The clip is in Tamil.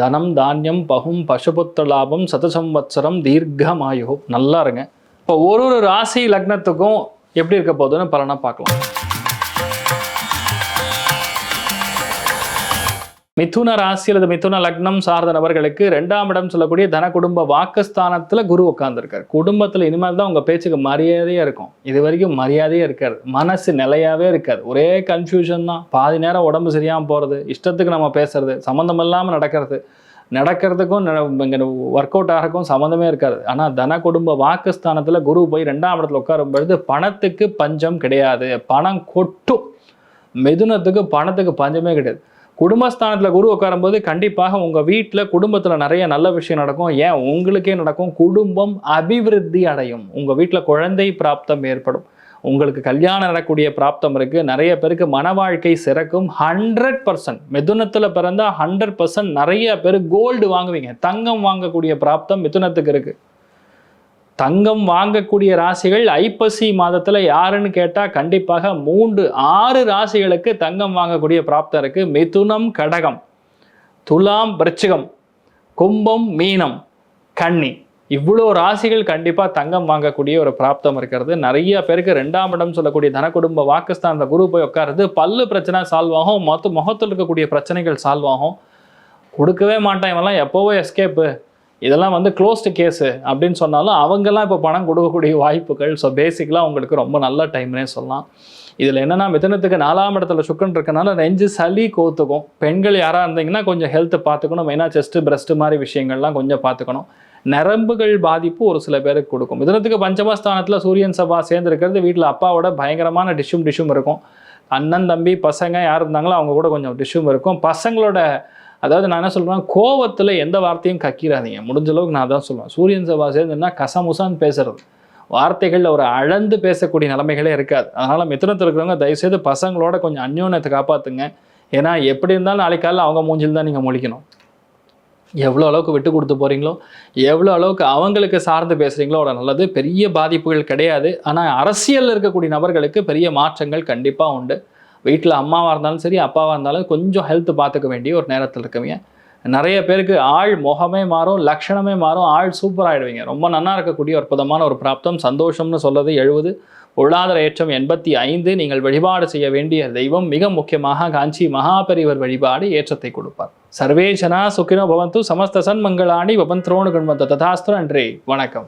தனம் தானியம் பகும் பசுபுத்த லாபம் சதசம்வத்சரம் தீர்க்கமாயு. நல்லா இருங்க இப்போ ஒரு ஒரு ராசி லக்னத்துக்கும் எப்படி இருக்க போகுதுன்னு பலனாக பார்க்கலாம். மிதுன ராசி அல்லது மிதுன லக்னம் சார்ந்த நபர்களுக்கு ரெண்டாம் இடம் சொல்லக்கூடிய தன குடும்ப வாக்குஸ்தானத்தில் குரு உட்காந்துருக்கார் குடும்பத்தில் இனிமேல் தான் உங்கள் பேச்சுக்கு மரியாதையாக இருக்கும். இது வரைக்கும் மரியாதையே இருக்காது. மனசு நிலையாகவே இருக்காது. ஒரே கன்ஃபியூஷன் தான். பாதி நேரம் உடம்பு சரியாமல் போகிறது இஷ்டத்துக்கு நம்ம பேசுறது சம்மந்தம் இல்லாமல் நடக்கிறது. நடக்கிறதுக்கும் இங்கே ஒர்க் அவுட் ஆகிறக்கும் சம்மந்தமே இருக்காது. ஆனால் தன குடும்ப வாக்குஸ்தானத்தில் குரு போய் ரெண்டாம் இடத்துல உட்காரும் பொழுது பணத்துக்கு பஞ்சம் கிடையாது. பணம் கொட்டும். மிதுனத்துக்கு பணத்துக்கு பஞ்சமே கிடையாது. குடும்பஸ்தானத்தில் குரு உட்காரும்போது கண்டிப்பாக உங்கள் வீட்டில் குடும்பத்தில் நிறைய நல்ல விஷயம் நடக்கும். ஏன்? உங்களுக்கே நடக்கும். குடும்பம் அபிவிருத்தி அடையும். உங்கள் வீட்டில் குழந்தை பிராப்தம் ஏற்படும். உங்களுக்கு கல்யாணம் நடக்கூடிய பிராப்தம் இருக்குது நிறைய பேருக்கு மன வாழ்க்கை சிறக்கும். ஹண்ட்ரட் பர்சன்ட் மிதுனத்தில் பிறந்தால் ஹண்ட்ரட் பர்சன்ட் நிறைய பேர் கோல்டு வாங்குவீங்க. தங்கம் வாங்கக்கூடிய பிராப்தம் மிதுனத்துக்கு இருக்குது தங்கம் வாங்கக்கூடிய ராசிகள் ஐப்பசி மாதத்தில் யாருன்னு கேட்டால் கண்டிப்பாக மூன்று ஆறு ராசிகளுக்கு தங்கம் வாங்கக்கூடிய பிராப்தம் இருக்குது மிதுனம் கடகம் துலாம் விருச்சிகம் கும்பம் மீனம் கன்னி. இவ்வளோ ராசிகள் கண்டிப்பாக தங்கம் வாங்கக்கூடிய ஒரு பிராப்தம் இருக்கிறது. நிறைய பேருக்கு ரெண்டாம் இடம் சொல்லக்கூடிய தனக்குடும்ப குடும்ப வாக்குஸ்தானத்தை குரு போய் உட்காருது. பல்லு பிரச்சனை சால்வ் ஆகும். மொத்த முகத்தில் இருக்கக்கூடிய பிரச்சனைகள் சால்வ் ஆகும். கொடுக்கவே மாட்டான். இவெல்லாம் எப்போவோ எஸ்கேப்பு இதெல்லாம் வந்து க்ளோஸ்டு கேஸு அப்படின்னு சொன்னாலும் அவங்கெல்லாம் இப்போ பணம் கொடுக்கக்கூடிய வாய்ப்புகள். ஸோ பேசிக்கலாக உங்களுக்கு ரொம்ப நல்ல டைம்னே சொல்லலாம். இதில் என்னென்னா மிதனத்துக்கு நாலாம் இடத்துல சுக்கன் இருக்கனால நெஞ்சு சளி கோத்துக்கும். பெண்கள் யாராக இருந்தீங்கன்னா கொஞ்சம் ஹெல்த்தை பார்த்துக்கணும். மெயினாக செஸ்ட்டு பிரஸ்ட்டு மாதிரி விஷயங்கள்லாம் கொஞ்சம் பார்த்துக்கணும். நரம்புகள் பாதிப்பு ஒரு சில பேருக்கு கொடுக்கும். மிதனத்துக்கு பஞ்சமஸ்தானத்தில் சூரியன் சபா சேர்ந்துருக்கிறது வீட்டில் அப்பாவோட பயங்கரமான டிஷ்ஷும் டிஷ்ஷும் இருக்கும். அண்ணன் தம்பி பசங்க யார் இருந்தாங்களோ அவங்க கூட கொஞ்சம் டிஷ்ஷும் இருக்கும். பசங்களோட அதாவது நான் என்ன சொல்கிறேன் கோவத்தில் எந்த வார்த்தையும் கக்கிடாதீங்க முடிஞ்ச அளவுக்கு நான் தான் சொல்லுவேன். சூரியன் சபா சேர்ந்துன்னா கசமுசான்னு பேசுறது. வார்த்தைகளில் ஒரு அளந்து பேசக்கூடிய நிலைமைகளே இருக்காது. அதனால் மித்திரத்தில் இருக்கிறவங்க தயவுசெய்து பசங்களோட கொஞ்சம் அந்யோன்யத்தை காப்பாற்றுங்க ஏன்னா எப்படி இருந்தாலும் நாளைக்கு காலையில் அவங்க மூஞ்சில் தான் நீங்கள் முழிக்கணும். எவ்வளோ அளவுக்கு விட்டு கொடுத்து போகிறீங்களோ எவ்வளோ அளவுக்கு அவங்களுக்கு சார்ந்து பேசுகிறீங்களோ அவ்வளோ நல்லது. பெரிய பாதிப்புகள் கிடையாது. ஆனால் அரசியலில் இருக்கக்கூடிய நபர்களுக்கு பெரிய மாற்றங்கள் கண்டிப்பாக உண்டு. வீட்டில் அம்மாவாக இருந்தாலும் சரி அப்பாவாக இருந்தாலும் கொஞ்சம் ஹெல்த் பார்த்துக்க வேண்டிய ஒரு நேரத்தில் இருக்கவங்க. நிறைய பேருக்கு ஆள் முகமே மாறும் லக்ஷணமே மாறும் ஆள் சூப்பராயிடுவீங்க ரொம்ப நன்னா இருக்கக்கூடிய அற்புதமான ஒரு பிராப்தம். சந்தோஷம்னு சொல்றது எழுபது. பொருளாதார ஏற்றம் எண்பத்தி ஐந்து. நீங்கள் வழிபாடு செய்ய வேண்டிய தெய்வம் மிக முக்கியமாக காஞ்சி மகாபெரிவர் வழிபாடு ஏற்றத்தை கொடுப்பார். சர்வே ஜனா சுக்கினோ பவந்து சமஸ்த சன்மங்களாணி பவந்த்ரோணு குண்வந்த ததாஸ்திரம் நன்றி. வணக்கம்.